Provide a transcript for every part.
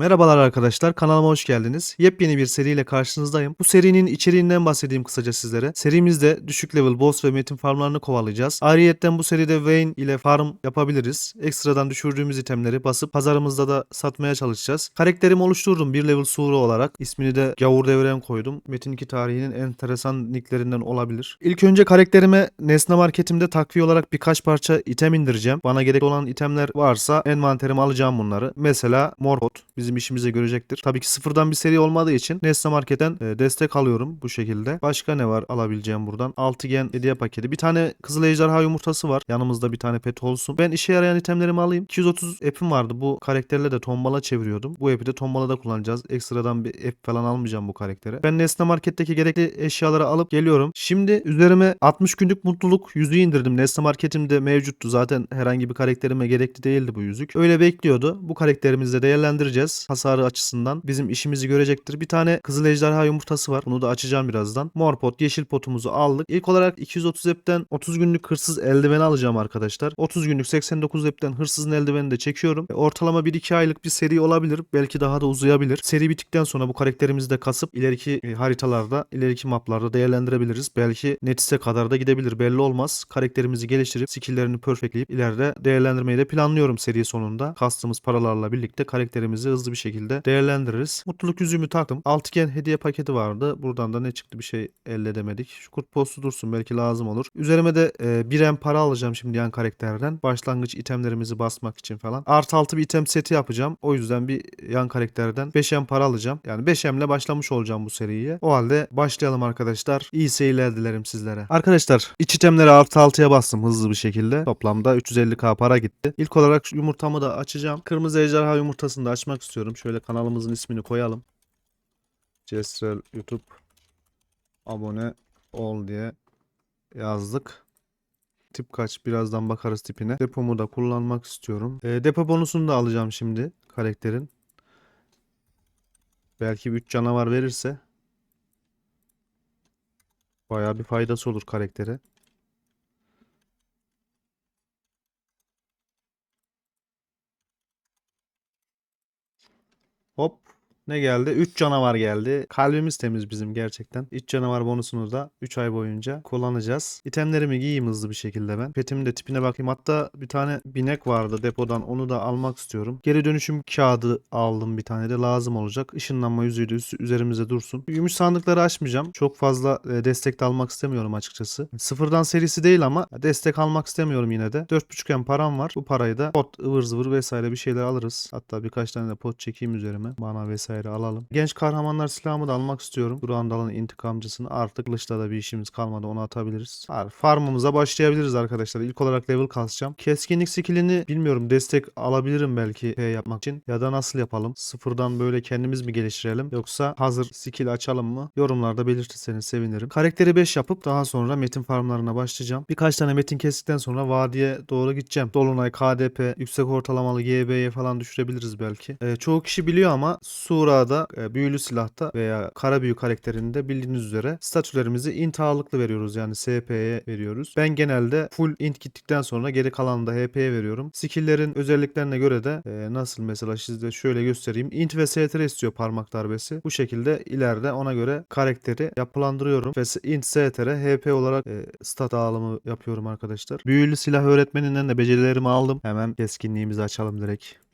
Merhabalar arkadaşlar, kanalıma hoş geldiniz. Yepyeni bir seriyle karşınızdayım. Bu serinin içeriğinden bahsedeyim kısaca sizlere. Serimizde düşük level boss ve metin farmlarını kovalayacağız. Ayrıyeten bu seride Vayne ile farm yapabiliriz. Ekstradan düşürdüğümüz itemleri basıp pazarımızda da satmaya çalışacağız. Karakterimi oluşturdum bir level suru olarak. İsmini de Gavur Devren koydum. Metin 2 tarihinin enteresan nicklerinden olabilir. İlk önce karakterime Nesne Marketimde takviye olarak birkaç parça item indireceğim. Bana gerek olan itemler varsa envanterime alacağım bunları. Mesela Morpot bizim işimize görecektir. Tabii ki sıfırdan bir seri olmadığı için Nesne Market'ten e, destek alıyorum bu şekilde. Başka ne var alabileceğim buradan? Altıgen hediye paketi. Bir tane Kızıl Ejderha yumurtası var. Yanımızda bir tane pet olsun. Ben işe yarayan itemlerimi alayım. 230 app'im vardı. Bu karakterle de tombala çeviriyordum. Bu app'i de tombalada kullanacağız. Ekstradan bir app falan almayacağım bu karaktere. Ben Nesne Market'teki gerekli eşyaları alıp geliyorum. Şimdi üzerime 60 günlük mutluluk yüzüğü indirdim. Nesne Market'imde mevcuttu. Zaten herhangi bir karakterime gerekli değildi bu yüzük. Öyle bekliyordu. Bu karakterimizi de Hasarı açısından bizim işimizi görecektir. Bir tane Kızıl Ejderha yumurtası var. Bunu da açacağım birazdan. Mor pot, yeşil potumuzu aldık. İlk olarak 230 app'ten 30 günlük hırsız eldiveni alacağım arkadaşlar. 30 günlük 89 app'ten hırsızın eldiveni de çekiyorum. E, Ortalama 1-2 aylık bir seri olabilir. Belki daha da uzayabilir. Seri bittikten sonra bu karakterimizi de kasıp ileriki e, haritalarda, ileriki maplarda değerlendirebiliriz. Belki Netis'e kadar da gidebilir. Belli olmaz. Karakterimizi geliştirip skill'lerini perfectleyip ileride değerlendirmeyi de planlıyorum seri sonunda. Kastığımız paralarla birlikte karakterimizi hızlı bir şekilde değerlendiririz. Mutluluk yüzüğümü taktım. Altıgen hediye paketi vardı. Buradan da ne çıktı bir şey elde edemedik. Şu kurt postu dursun belki lazım olur. Üzerime de e, bir em para alacağım şimdi yan karakterden. Başlangıç itemlerimizi basmak için falan. Artı altı bir item seti yapacağım. O yüzden bir yan karakterden 5 em para alacağım. Yani 5 emle başlamış olacağım bu seriye. O halde başlayalım arkadaşlar. İyi seyirler dilerim sizlere. Arkadaşlar iç itemleri artı altıya bastım hızlı bir şekilde. Toplamda 350k para gitti. İlk olarak yumurtamı da açacağım. Kırmızı ejderha yumurtasını da açmak istiyorum. Şöyle kanalımızın ismini koyalım. Cestrel YouTube abone ol diye yazdık. Tip kaç birazdan bakarız tipine. Depomu da kullanmak istiyorum. E, depo bonusunu da alacağım şimdi karakterin. Belki bir 3 canavar verirse bayağı bir faydası olur karaktere. Hop. Ne geldi? 3 canavar geldi. Kalbimiz temiz bizim gerçekten. 3 canavar bonusunu da 3 ay boyunca kullanacağız. İtemlerimi giyeyim hızlı bir şekilde ben. Petimin de tipine bakayım. Hatta bir tane binek vardı depodan. Onu da almak istiyorum. Geri dönüşüm kağıdı aldım bir tane de lazım olacak. Işınlanma yüzüğü de üzerimizde dursun. Gümüş sandıkları açmayacağım. Çok fazla e, destek de almak istemiyorum açıkçası. Sıfırdan serisi değil ama destek almak istemiyorum yine de. 4.5 param var. Bu parayı da pot, ıvır zıvır vesaire bir şeyler alırız. Hatta birkaç tane de pot çekeyim üzerime. Bana vesaire alalım. Genç kahramanlar silahımı da almak istiyorum. Durandal'ın intikamcısını. Artık kılıçla da bir işimiz kalmadı. Onu atabiliriz. Farmımıza başlayabiliriz arkadaşlar. İlk olarak level kasacağım. Keskinlik skillini bilmiyorum. Destek alabilirim belki şey yapmak için. Ya da nasıl yapalım? Sıfırdan böyle kendimiz mi geliştirelim? Yoksa hazır skill açalım mı? Yorumlarda belirtirseniz sevinirim. Karakteri 5 yapıp daha sonra metin farmlarına başlayacağım. Birkaç tane metin kestikten sonra vadiye doğru gideceğim. Dolunay, KDP, yüksek ortalamalı GB'ye falan düşürebiliriz belki. Ee, çoğu kişi biliyor ama Sura'da, e, büyülü silahta veya kara büyü karakterinde bildiğiniz üzere statülerimizi int ağırlıklı veriyoruz. Yani SP'ye veriyoruz. Ben genelde full int gittikten sonra geri kalanını da HP'ye veriyorum. Skill'lerin özelliklerine göre de e, nasıl mesela size şöyle göstereyim. Int ve STR istiyor parmak darbesi. Bu şekilde ileride ona göre karakteri yapılandırıyorum. Ve int STR HP olarak e, stat dağılımı yapıyorum arkadaşlar. Büyülü silah öğretmeninden de becerilerimi aldım. Hemen keskinliğimizi açalım direkt.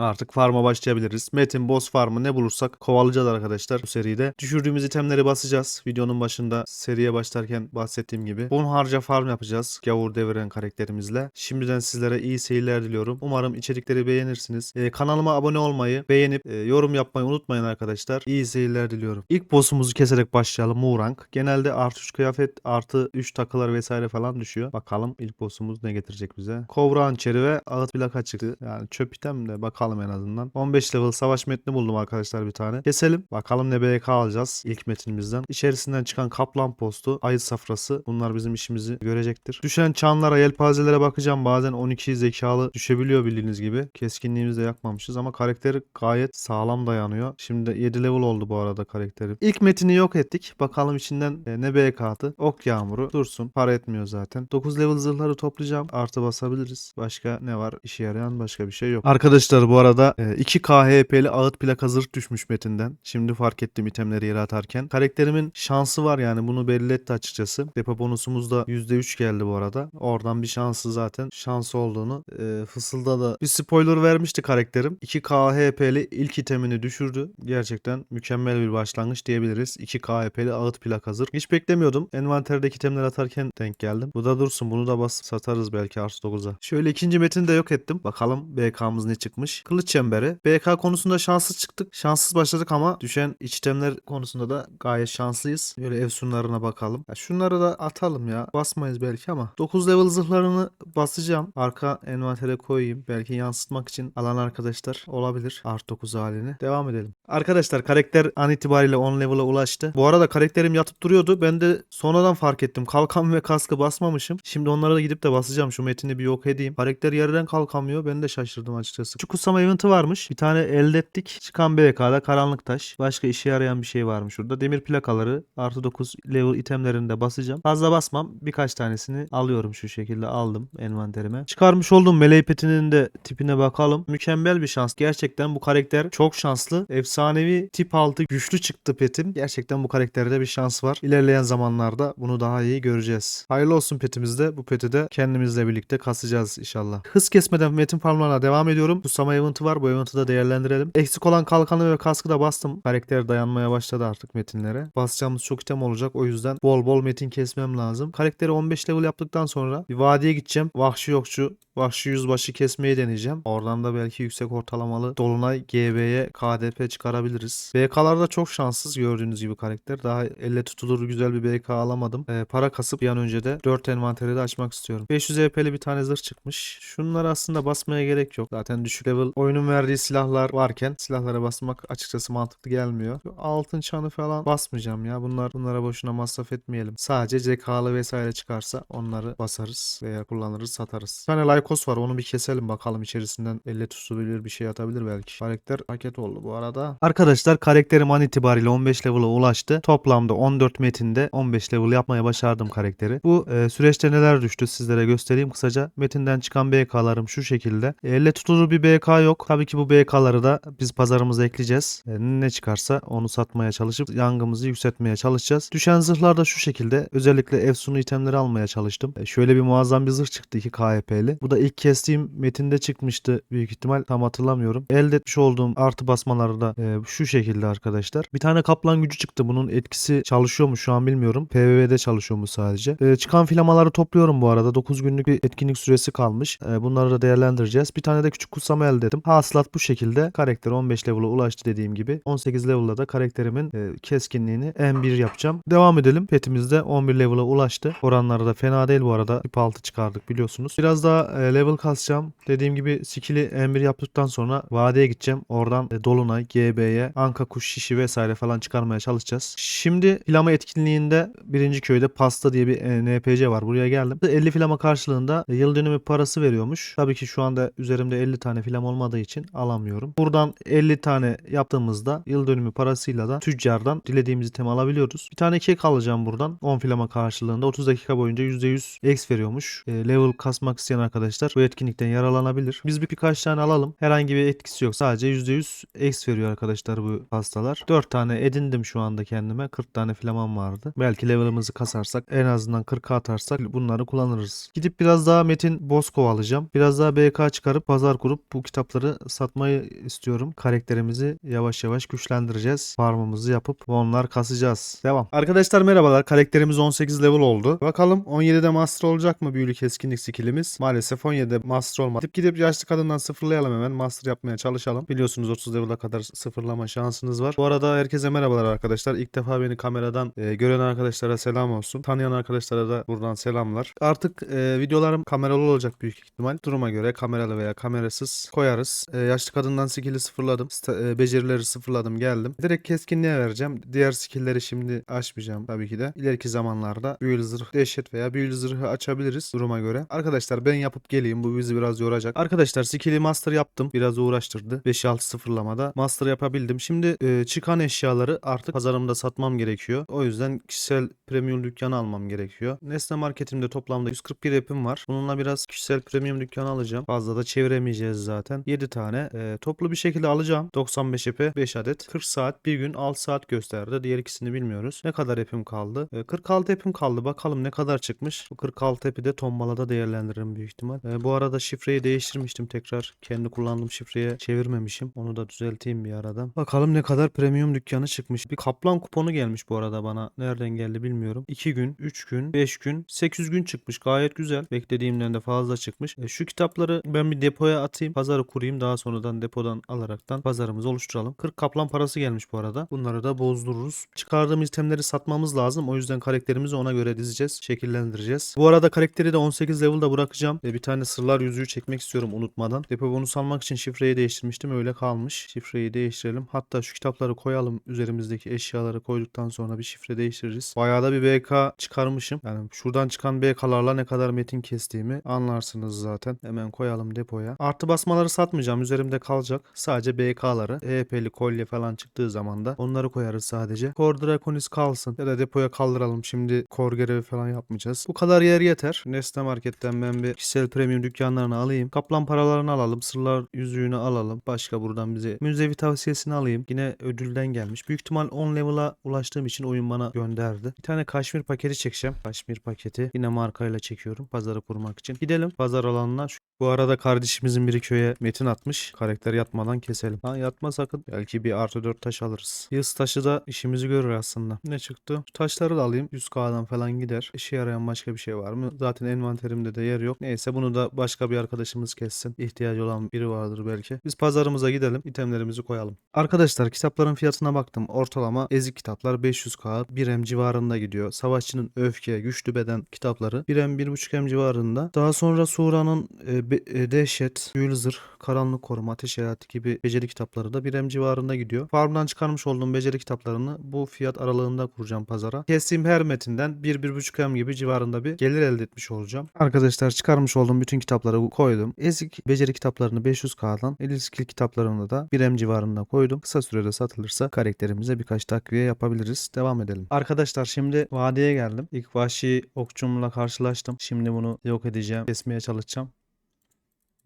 Artık farma başlayabiliriz. Metin, boss farmı ne bulursak kovalayacağız arkadaşlar bu seride. Düşürdüğümüz itemleri basacağız. Videonun başında seriye başlarken bahsettiğim gibi. Bun harca farm yapacağız. Gavur deviren karakterimizle. Şimdiden sizlere iyi seyirler diliyorum. Umarım içerikleri beğenirsiniz. Ee, kanalıma abone olmayı, beğenip e, yorum yapmayı unutmayın arkadaşlar. İyi seyirler diliyorum. İlk boss'umuzu keserek başlayalım. Murang. Genelde artı 3 kıyafet, artı 3 takılar vesaire falan düşüyor. Bakalım ilk boss'umuz ne getirecek bize. Kovra hançeri ve ağıt plaka çıktı. Yani çöp item de bakalım bakalım en azından. 15 level savaş metni buldum arkadaşlar bir tane. Keselim. Bakalım ne BK alacağız ilk metinimizden. İçerisinden çıkan kaplan postu, ayı safrası. Bunlar bizim işimizi görecektir. Düşen çanlara, yelpazelere bakacağım. Bazen 12 zekalı düşebiliyor bildiğiniz gibi. Keskinliğimizi de yakmamışız ama karakteri gayet sağlam dayanıyor. Şimdi 7 level oldu bu arada karakterim. İlk metini yok ettik. Bakalım içinden e, ne BK'tı. Ok yağmuru dursun. Para etmiyor zaten. 9 level zırhları toplayacağım. Artı basabiliriz. Başka ne var? İşe yarayan başka bir şey yok. Arkadaşlar bu arada e, 2 KHP'li ağıt plaka zırh düşmüş metinden. Şimdi fark ettim itemleri yere atarken. Karakterimin şansı var yani bunu belli açıkçası. Depo bonusumuz da %3 geldi bu arada. Oradan bir şansı zaten şansı olduğunu e, fısıldadı. Bir spoiler vermişti karakterim. 2 KHP'li ilk itemini düşürdü. Gerçekten mükemmel bir başlangıç diyebiliriz. 2 KHP'li ağıt plak hazır. Hiç beklemiyordum. Envanterdeki itemleri atarken denk geldim. Bu da dursun. Bunu da bas satarız belki artı 9'a. Şöyle ikinci metini de yok ettim. Bakalım BK'mız ne çıkmış. Kılıç çemberi. BK konusunda şanssız çıktık. Şanssız başladık ama düşen iç itemler konusunda da gayet şanslıyız. Böyle efsunlarına bakalım. Ya şunları da atalım ya. Basmayız belki ama. 9 level zırhlarını basacağım. Arka envantere koyayım. Belki yansıtmak için alan arkadaşlar olabilir. Art 9 halini. Devam edelim. Arkadaşlar karakter an itibariyle 10 level'a ulaştı. Bu arada karakterim yatıp duruyordu. Ben de sonradan fark ettim. Kalkan ve kaskı basmamışım. Şimdi onlara da gidip de basacağım. Şu metini bir yok edeyim. Karakter yerden kalkamıyor. Ben de şaşırdım açıkçası. Şu kutsama eventi varmış. Bir tane elde ettik. Çıkan BK'da karanlık taş. Başka işe yarayan bir şey varmış burada. Demir plakaları artı 9 level itemlerini de basacağım. Fazla basmam. Birkaç tanesini alıyorum şu şekilde aldım envanterime. Çıkarmış olduğum meleği petinin de tipine bakalım. Mükemmel bir şans. Gerçekten bu karakter çok şanslı. Efsanevi tip altı güçlü çıktı petim. Gerçekten bu karakterde bir şans var. İlerleyen zamanlarda bunu daha iyi göreceğiz. Hayırlı olsun petimizde. Bu peti de kendimizle birlikte kasacağız inşallah. Hız kesmeden metin farmlarına devam ediyorum. Kutsama eventi var. Bu eventi de değerlendirelim. Eksik olan kalkanı ve kaskı da bastım. Karakter dayanmaya başladı artık metinlere. Basacağımız çok item olacak. O yüzden bol bol metin kesmem lazım. Karakteri 15 level yaptıktan sonra bir vadiye gideceğim. Vahşi yokçu, vahşi yüzbaşı kesmeyi deneyeceğim. Oradan da belki yüksek ortalamalı Dolunay GB'ye KDP çıkarabiliriz. BK'larda çok şanssız gördüğünüz gibi karakter. Daha elle tutulur güzel bir BK alamadım. Ee, para kasıp bir an önce de 4 envanteri de açmak istiyorum. 500 EP'li bir tane zırh çıkmış. Şunları aslında basmaya gerek yok. Zaten düşük level oyunun verdiği silahlar varken silahlara basmak açıkçası mantıklı gelmiyor. Altın çanı falan basmayacağım ya. Bunlar bunlara boşuna masraf etmeyelim. Sadece zekalı vesaire çıkarsa onları basarız veya kullanırız satarız. Bir tane Lycos var onu bir keselim bakalım içerisinden elle tutulabilir bir şey atabilir belki. Karakter paket oldu bu arada. Arkadaşlar karakterim an itibariyle 15 level'a ulaştı. Toplamda 14 metinde 15 level yapmaya başardım karakteri. Bu e, süreçte neler düştü sizlere göstereyim kısaca. Metinden çıkan BK'larım şu şekilde. E, Elle tutulur bir BK yok. Tabii ki bu BK'ları da biz pazarımıza ekleyeceğiz. E, ne çıkarsa onu satmaya çalışıp yangımızı yükseltmeye çalışacağız. Düşen zırhlar da şu şekilde. Özellikle efsunu itemleri almaya çalıştım. E, şöyle bir muazzam bir zırh çıktı 2 KHP'li. Bu da ilk kestiğim metinde çıkmıştı büyük ihtimal. Tam hatırlamıyorum. Elde etmiş olduğum artı basmaları da e, şu şekilde arkadaşlar. Bir tane kaplan gücü çıktı. Bunun etkisi çalışıyor mu şu an bilmiyorum. PvV'de çalışıyor mu sadece. Çıkan filamaları topluyorum bu arada. 9 günlük bir etkinlik süresi kalmış. Bunları da değerlendireceğiz. Bir tane de küçük kutsama elde ettim. Hasılat bu şekilde. Karakter 15 level'a ulaştı dediğim gibi. 18 level'da da karakterimin e, keskinliğini M1 yapacağım. Devam edelim. Petimiz de 11 level'a ulaştı. Oranları da fena değil bu arada. Tip 6 çıkardık biliyorsunuz. Biraz daha e, level kasacağım. Dediğim gibi skill'i M1 yaptıktan sonra vadeye gideceğim. Oradan e, Dolunay, GB'ye, Anka kuş şişi vesaire falan çıkarmaya çalışacağız. Şimdi filama etkinliğinde birinci köyde pasta diye bir e, NPC var. Buraya geldim. 50 filama karşılığında e, yıl dönümü parası veriyormuş. Tabii ki şu anda üzerimde 50 tane filam olmadığı için alamıyorum. Buradan 50 tane yaptığımızda yıl dönümü parasıyla da tüccardan dilediğimiz item alabiliyoruz. Bir tane kek alacağım buradan. 10 filama karşılığında 30 dakika boyunca %100 X veriyormuş. E, level kasmak isteyen arkadaşlar bu etkinlikten yararlanabilir. Biz bir birkaç tane alalım. Herhangi bir etkisi yok. Sadece %100 X veriyor arkadaşlar bu pastalar. 4 tane edindim şu anda kendime. 40 tane filaman vardı. Belki level'ımızı kasarsak en azından 40'a atarsak bunları kullanırız. Gidip biraz daha Metin boss kovalayacağım. Biraz daha BK çıkarıp pazar kurup bu kitapları satmayı istiyorum. Karakterimizi yavaş yavaş güçlendireceğiz. Farmımızı yapıp onlar kasacağız. Devam. Arkadaşlar merhabalar. Karakterimiz 18 level oldu. Bakalım 17'de master olacak mı büyülü keskinlik skillimiz? Maalesef 17'de master olmadı. Gidip gidip yaşlı kadından sıfırlayalım hemen. Master yapmaya çalışalım. Biliyorsunuz 30 level'a kadar sıfırlama şansınız var. Bu arada herkese merhabalar arkadaşlar. İlk defa beni kameradan e, gören arkadaşlara selam olsun. Tanıyan arkadaşlara da buradan selamlar. Artık e, videolarım kameralı olacak büyük ihtimal. Duruma göre kameralı veya kamerasız koyarım koyarız. Ee, yaşlı kadından skill'i sıfırladım. Sta- e, becerileri sıfırladım geldim. Direkt keskinliğe vereceğim. Diğer skill'leri şimdi açmayacağım tabii ki de. İleriki zamanlarda büyülü zırh, dehşet veya büyülü zırhı açabiliriz duruma göre. Arkadaşlar ben yapıp geleyim. Bu bizi biraz yoracak. Arkadaşlar skill'i master yaptım. Biraz uğraştırdı. 5-6 sıfırlamada master yapabildim. Şimdi e, çıkan eşyaları artık pazarımda satmam gerekiyor. O yüzden kişisel premium dükkanı almam gerekiyor. Nesne marketimde toplamda 141 app'im var. Bununla biraz kişisel premium dükkanı alacağım. Fazla da çeviremeyeceğiz zaten. 7 tane e, toplu bir şekilde alacağım. 95 app'e 5 adet. 40 saat, 1 gün 6 saat gösterdi. Diğer ikisini bilmiyoruz. Ne kadar app'im kaldı? E, 46 app'im kaldı. Bakalım ne kadar çıkmış. Bu 46 app'i de tombalada değerlendiririm büyük ihtimal. E, bu arada şifreyi değiştirmiştim tekrar. Kendi kullandığım şifreye çevirmemişim. Onu da düzelteyim bir aradan. Bakalım ne kadar premium dükkanı çıkmış. Bir kaplan kuponu gelmiş bu arada bana. Nereden geldi bilmiyorum. 2 gün, 3 gün, 5 gün, 8 gün çıkmış. Gayet güzel. Beklediğimden de fazla çıkmış. E, şu kitapları ben bir depoya atayım. Pazarı kurayım. Daha sonradan depodan alaraktan pazarımızı oluşturalım. 40 kaplan parası gelmiş bu arada. Bunları da bozdururuz. Çıkardığımız itemleri satmamız lazım. O yüzden karakterimizi ona göre dizeceğiz. Şekillendireceğiz. Bu arada karakteri de 18 level'da bırakacağım. E, bir tane sırlar yüzüğü çekmek istiyorum unutmadan. Depo bonus almak için şifreyi değiştirmiştim. Öyle kalmış. Şifreyi değiştirelim. Hatta şu kitapları koyalım. Üzerimizdeki eşyaları koyduktan sonra bir şifre değiştiririz. Bayağı da bir BK çıkarmışım. Yani şuradan çıkan BK'larla ne kadar metin kestiğimi anlarsınız zaten. Hemen koyalım depoya. Artı basmaları satmayacağım. Üzerimde kalacak. Sadece BK'ları. EP'li kolye falan çıktığı zaman da onları koyarız sadece. Core Draconis kalsın. Ya da depoya kaldıralım. Şimdi core görevi falan yapmayacağız. Bu kadar yer yeter. Nesne Market'ten ben bir kişisel premium dükkanlarını alayım. Kaplan paralarını alalım. Sırlar yüzüğünü alalım. Başka buradan bize müzevi tavsiyesini alayım. Yine ödülden gelmiş. Büyük ihtimal 10 level'a ulaştığım için oyun bana gönderdi. Bir tane kaşmir paketi çekeceğim. Kaşmir paketi. Yine markayla çekiyorum. Pazarı kurmak için. Gidelim pazar alanına. Bu arada kardeşimizin biri köye metin atmış. Karakter yatmadan keselim. Ha yatma sakın. Belki bir artı 4 taş alırız. Yıldız taşı da işimizi görür aslında. Ne çıktı? Şu taşları da alayım. 100k'dan falan gider. İşe yarayan başka bir şey var mı? Zaten envanterimde de yer yok. Neyse bunu da başka bir arkadaşımız kessin. İhtiyacı olan biri vardır belki. Biz pazarımıza gidelim. itemlerimizi koyalım. Arkadaşlar kitapların fiyatına baktım. Ortalama ezik kitaplar 500k 1M civarında gidiyor. Savaşçının öfke, güçlü beden kitapları 1M 1.5M civarında. Daha sonra Sura'nın e, dehşet, büyülü zırh, karanlık koruma, ateş hayatı gibi beceri kitapları da 1M civarında gidiyor. Farmdan çıkarmış olduğum beceri kitaplarını bu fiyat aralığında kuracağım pazara. Kestiğim her metinden 1-1.5M gibi civarında bir gelir elde etmiş olacağım. Arkadaşlar çıkarmış olduğum bütün kitapları koydum. Ezik beceri kitaplarını 500k'dan, 50 skill kitaplarını da 1M civarında koydum. Kısa sürede satılırsa karakterimize birkaç takviye yapabiliriz. Devam edelim. Arkadaşlar şimdi vadeye geldim. İlk vahşi okçumla karşılaştım. Şimdi bunu yok edeceğim. Kesmeye çalışacağım.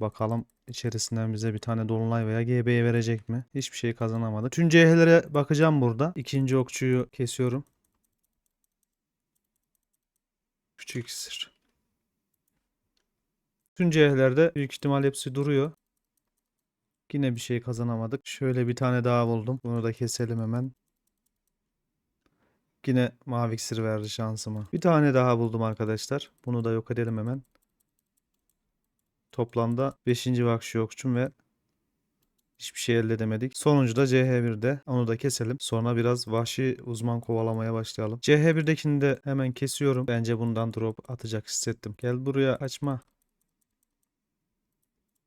Bakalım içerisinden bize bir tane dolunay veya GB'ye verecek mi? Hiçbir şey kazanamadık. Tüm CH'lere bakacağım burada. İkinci okçuyu kesiyorum. Küçük iksir. Tüm CH'lerde büyük ihtimal hepsi duruyor. Yine bir şey kazanamadık. Şöyle bir tane daha buldum. Bunu da keselim hemen. Yine mavi iksir verdi şansıma. Bir tane daha buldum arkadaşlar. Bunu da yok edelim hemen. Toplamda 5. vahşi okçum ve hiçbir şey elde edemedik. Sonuncu da CH1'de. Onu da keselim. Sonra biraz vahşi uzman kovalamaya başlayalım. CH1'dekini de hemen kesiyorum. Bence bundan drop atacak hissettim. Gel buraya açma.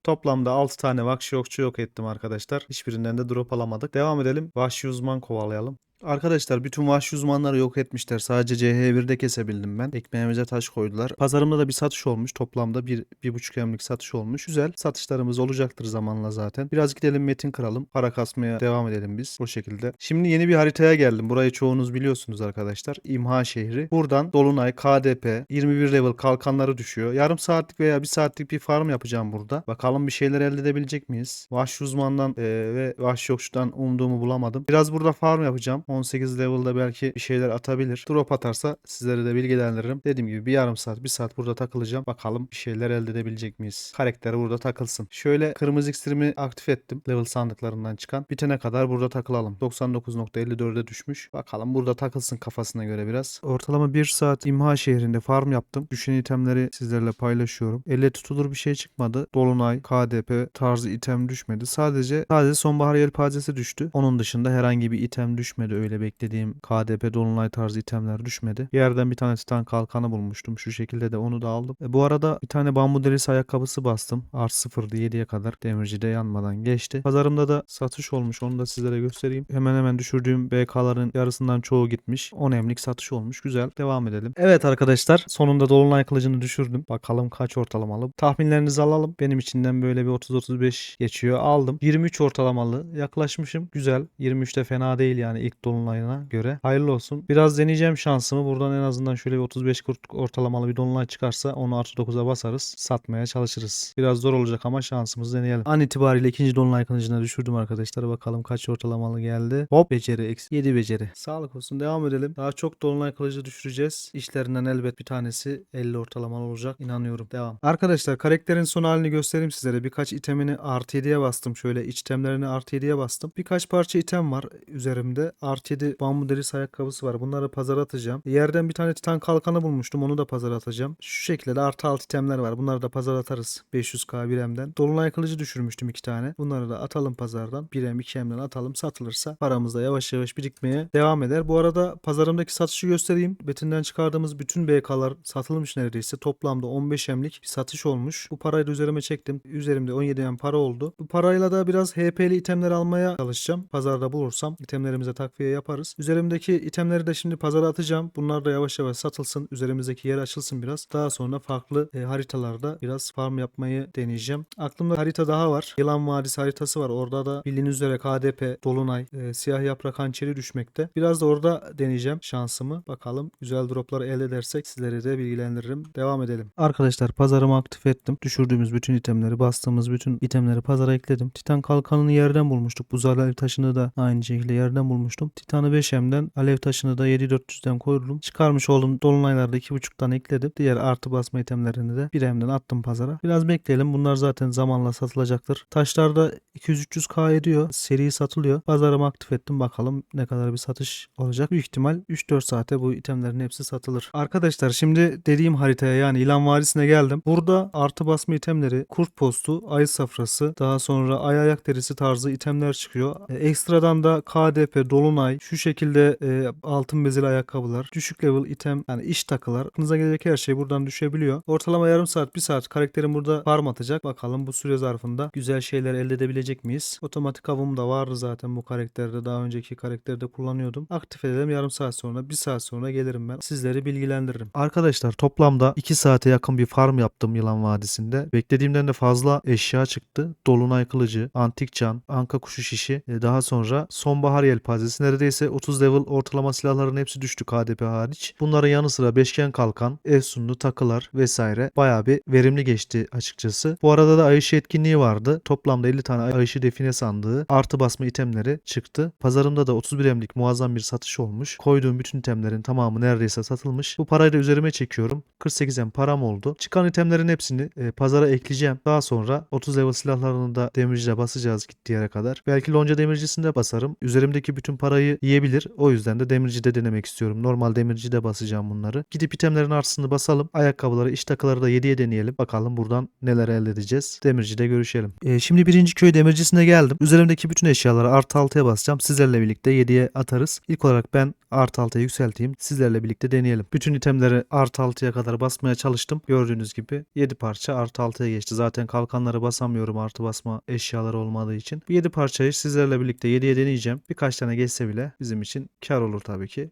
Toplamda 6 tane vahşi okçu yok ettim arkadaşlar. Hiçbirinden de drop alamadık. Devam edelim. Vahşi uzman kovalayalım. Arkadaşlar bütün vahşi uzmanları yok etmişler. Sadece CH1'de kesebildim ben. Ekmeğimize taş koydular. Pazarımda da bir satış olmuş. Toplamda bir, bir buçuk emlik satış olmuş. Güzel. Satışlarımız olacaktır zamanla zaten. Biraz gidelim metin kıralım. Para kasmaya devam edelim biz. O şekilde. Şimdi yeni bir haritaya geldim. Burayı çoğunuz biliyorsunuz arkadaşlar. İmha şehri. Buradan Dolunay, KDP, 21 level kalkanları düşüyor. Yarım saatlik veya bir saatlik bir farm yapacağım burada. Bakalım bir şeyler elde edebilecek miyiz? Vahşi uzmandan e, ve vahşi okçudan umduğumu bulamadım. Biraz burada farm yapacağım. 18 level'da belki bir şeyler atabilir. Drop atarsa sizlere de bilgilendiririm. Dediğim gibi bir yarım saat, bir saat burada takılacağım. Bakalım bir şeyler elde edebilecek miyiz? Karakter burada takılsın. Şöyle kırmızı iksirimi aktif ettim. Level sandıklarından çıkan. Bitene kadar burada takılalım. 99.54'e düşmüş. Bakalım burada takılsın kafasına göre biraz. Ortalama 1 saat imha şehrinde farm yaptım. Düşen itemleri sizlerle paylaşıyorum. Elle tutulur bir şey çıkmadı. Dolunay, KDP tarzı item düşmedi. Sadece sadece sonbahar yelpazesi düştü. Onun dışında herhangi bir item düşmedi öyle beklediğim KDP Dolunay tarzı itemler düşmedi. Bir yerden bir tane titan kalkanı bulmuştum. Şu şekilde de onu da aldım. E, bu arada bir tane bambu derisi ayakkabısı bastım. Art 0'dı 7'ye kadar demircide yanmadan geçti. Pazarımda da satış olmuş. Onu da sizlere göstereyim. Hemen hemen düşürdüğüm BK'ların yarısından çoğu gitmiş. 10 emlik satış olmuş. Güzel. Devam edelim. Evet arkadaşlar sonunda Dolunay kılıcını düşürdüm. Bakalım kaç ortalamalı. Tahminlerinizi alalım. Benim içinden böyle bir 30-35 geçiyor. Aldım. 23 ortalamalı yaklaşmışım. Güzel. 23 de fena değil yani ilk Dolunay'ına göre. Hayırlı olsun. Biraz deneyeceğim şansımı. Buradan en azından şöyle bir 35 kurt ortalamalı bir Dolunay çıkarsa onu artı 9'a basarız. Satmaya çalışırız. Biraz zor olacak ama şansımızı deneyelim. An itibariyle ikinci Dolunay kılıcına düşürdüm arkadaşlar. Bakalım kaç ortalamalı geldi. Hop beceri eksi 7 beceri. Sağlık olsun. Devam edelim. Daha çok Dolunay kılıcı düşüreceğiz. İşlerinden elbet bir tanesi 50 ortalamalı olacak. İnanıyorum. Devam. Arkadaşlar karakterin son halini göstereyim sizlere. Birkaç itemini artı 7'ye bastım. Şöyle itemlerini artı 7'ye bastım. Birkaç parça item var üzerimde. Artı 7 bambu derisi ayakkabısı var. Bunları pazara atacağım. Yerden bir tane titan kalkanı bulmuştum. Onu da pazara atacağım. Şu şekilde de artı 6 itemler var. Bunları da pazara atarız. 500k 1M'den. Dolunay kılıcı düşürmüştüm iki tane. Bunları da atalım pazardan. 1M 2M'den atalım. Satılırsa paramız da yavaş yavaş birikmeye devam eder. Bu arada pazarımdaki satışı göstereyim. Betinden çıkardığımız bütün BK'lar satılmış neredeyse. Toplamda 15 emlik bir satış olmuş. Bu parayı da üzerime çektim. Üzerimde 17 em para oldu. Bu parayla da biraz HP'li itemler almaya çalışacağım. Pazarda bulursam itemlerimize takviye yaparız. Üzerimdeki itemleri de şimdi pazara atacağım. Bunlar da yavaş yavaş satılsın. Üzerimizdeki yer açılsın biraz. Daha sonra farklı e, haritalarda biraz farm yapmayı deneyeceğim. Aklımda harita daha var. Yılan Vadisi haritası var. Orada da bildiğiniz üzere KDP, Dolunay, e, Siyah Yaprak Hançeri düşmekte. Biraz da orada deneyeceğim şansımı. Bakalım güzel dropları elde edersek sizlere de bilgilendiririm. Devam edelim. Arkadaşlar pazarımı aktif ettim. Düşürdüğümüz bütün itemleri, bastığımız bütün itemleri pazara ekledim. Titan kalkanını yerden bulmuştuk. Buz alev taşını da aynı şekilde yerden bulmuştum. Titanı 5M'den, alev taşını da 7400'den koydum. Çıkarmış olduğum dolunaylarda 2.5'tan ekledim. Diğer artı basma itemlerini de 1M'den attım pazara. Biraz bekleyelim. Bunlar zaten zamanla satılacaktır. Taşlarda 200-300k ediyor. Seri satılıyor. Pazarımı aktif ettim. Bakalım ne kadar bir satış olacak. Büyük ihtimal 3-4 saate bu itemlerin hepsi satılır. Arkadaşlar şimdi dediğim haritaya yani İlan Vadisi'ne geldim. Burada artı basma itemleri, kurt postu, ay safrası, daha sonra ay ayak derisi tarzı itemler çıkıyor. E, ekstradan da KDP, dolunay, şu şekilde e, altın bezeli ayakkabılar, düşük level item yani iş takılar. Aklınıza gelecek her şey buradan düşebiliyor. Ortalama yarım saat, bir saat karakterim burada farm atacak. Bakalım bu süre zarfında güzel şeyler elde edebilecek miyiz? Otomatik avım da vardı zaten bu karakterde. Daha önceki karakterde kullanıyordum. Aktif edelim yarım saat sonra, bir saat sonra gelirim ben. Sizleri bilgilendiririm. Arkadaşlar toplamda 2 saate yakın bir farm yaptım Yılan Vadisi'nde. Beklediğimden de fazla eşya çıktı. Dolunay kılıcı, antik can, anka kuşu şişi, e, daha sonra sonbahar yelpazesi. Neredeyse 30 level ortalama silahların hepsi düştü KDP hariç. Bunların yanı sıra beşgen kalkan, efsunlu takılar vesaire bayağı bir verimli geçti açıkçası. Bu arada da Ayışı etkinliği vardı. Toplamda 50 tane Ayışı define sandığı artı basma itemleri çıktı. Pazarımda da 31 emlik muazzam bir satış olmuş. Koyduğum bütün itemlerin tamamı neredeyse satılmış. Bu parayı da üzerime çekiyorum. 48 em param oldu. Çıkan itemlerin hepsini e, pazara ekleyeceğim. Daha sonra 30 level silahlarını da demircide basacağız gittiği yere kadar. Belki lonca demircisinde basarım. Üzerimdeki bütün parayı yiyebilir. O yüzden de demircide denemek istiyorum. Normal demircide basacağım bunları. Gidip itemlerin artısını basalım. Ayakkabıları, iş takıları da 7'ye deneyelim. Bakalım buradan neler elde edeceğiz. Demircide görüşelim. E, şimdi birinci köy demircisine geldim. Üzerimdeki bütün eşyaları artı 6'ya basacağım. Sizlerle birlikte 7'ye atarız. İlk olarak ben artı 6'ya yükselteyim. Sizlerle birlikte deneyelim. Bütün itemleri artı 6'ya kadar basmaya çalıştım. Gördüğünüz gibi 7 parça artı 6'ya geçti. Zaten kalkanları basamıyorum artı basma eşyaları olmadığı için. Bu 7 parçayı sizlerle birlikte 7'ye deneyeceğim. Birkaç tane geçse bile bizim için kar olur tabii ki.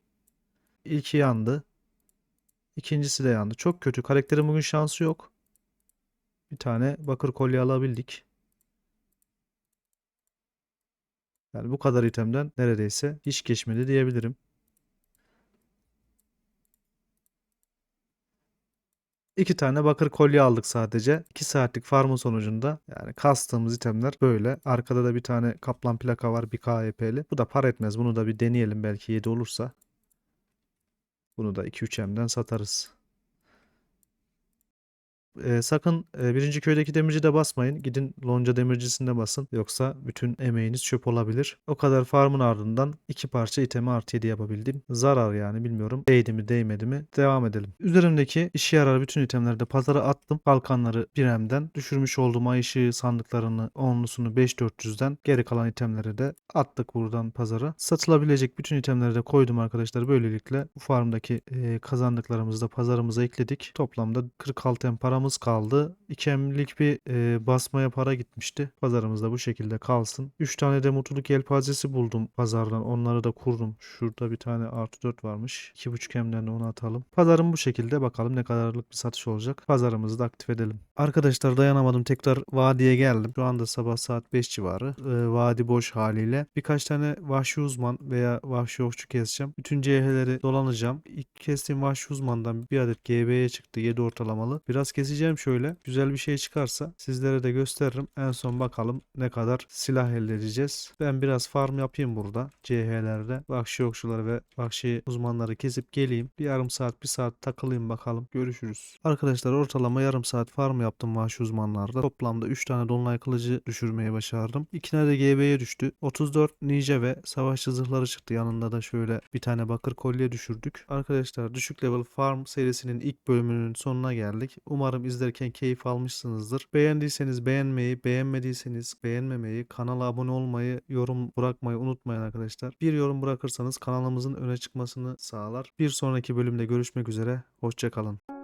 İlki yandı. İkincisi de yandı. Çok kötü. Karakterin bugün şansı yok. Bir tane bakır kolye alabildik. Yani bu kadar itemden neredeyse hiç geçmedi diyebilirim. İki tane bakır kolye aldık sadece. 2 saatlik farmın sonucunda yani kastığımız itemler böyle. Arkada da bir tane kaplan plaka var bir KHP'li. Bu da par etmez. Bunu da bir deneyelim belki 7 olursa. Bunu da 2-3 M'den satarız. E, sakın e, birinci köydeki demircide basmayın. Gidin lonca demircisinde basın. Yoksa bütün emeğiniz çöp olabilir. O kadar farmın ardından iki parça itemi artı 7 yapabildim. Zarar yani bilmiyorum. Değdi mi değmedi mi? Devam edelim. Üzerimdeki işe yarar bütün itemleri de pazara attım. Kalkanları 1M'den düşürmüş olduğum ay ışığı sandıklarını onlusunu 5400'den geri kalan itemleri de attık buradan pazara. Satılabilecek bütün itemleri de koydum arkadaşlar. Böylelikle bu farmdaki e, kazandıklarımızı da pazarımıza ekledik. Toplamda 46 em paramız kaldı. 2 emlik bir e, basmaya para gitmişti. Pazarımızda bu şekilde kalsın. 3 tane de mutluluk yelpazesi buldum pazardan. Onları da kurdum. Şurada bir tane artı 4 varmış. 2.5 emden de onu atalım. Pazarım bu şekilde. Bakalım ne kadarlık bir satış olacak. Pazarımızı da aktif edelim. Arkadaşlar dayanamadım. Tekrar vadiye geldim. Şu anda sabah saat 5 civarı. E, vadi boş haliyle. Birkaç tane vahşi uzman veya vahşi okçu keseceğim. Bütün CH'leri dolanacağım. İlk kestiğim vahşi uzmandan bir adet GB'ye çıktı. 7 ortalamalı. Biraz keseceğim şöyle. Güzel bir şey çıkarsa sizlere de gösteririm. En son bakalım ne kadar silah elde edeceğiz. Ben biraz farm yapayım burada. CH'lerde. Vahşi okçuları ve vahşi uzmanları kesip geleyim. Bir yarım saat bir saat takılayım bakalım. Görüşürüz. Arkadaşlar ortalama yarım saat farm yaptım vahşi uzmanlarda. Toplamda 3 tane dolunay kılıcı düşürmeyi başardım. 2 tane de GB'ye düştü. 34 ninja ve savaşçı zırhları çıktı. Yanında da şöyle bir tane bakır kolye düşürdük. Arkadaşlar düşük level farm serisinin ilk bölümünün sonuna geldik. Umarım izlerken keyif almışsınızdır. Beğendiyseniz beğenmeyi, beğenmediyseniz beğenmemeyi, kanala abone olmayı, yorum bırakmayı unutmayın arkadaşlar. Bir yorum bırakırsanız kanalımızın öne çıkmasını sağlar. Bir sonraki bölümde görüşmek üzere. Hoşçakalın.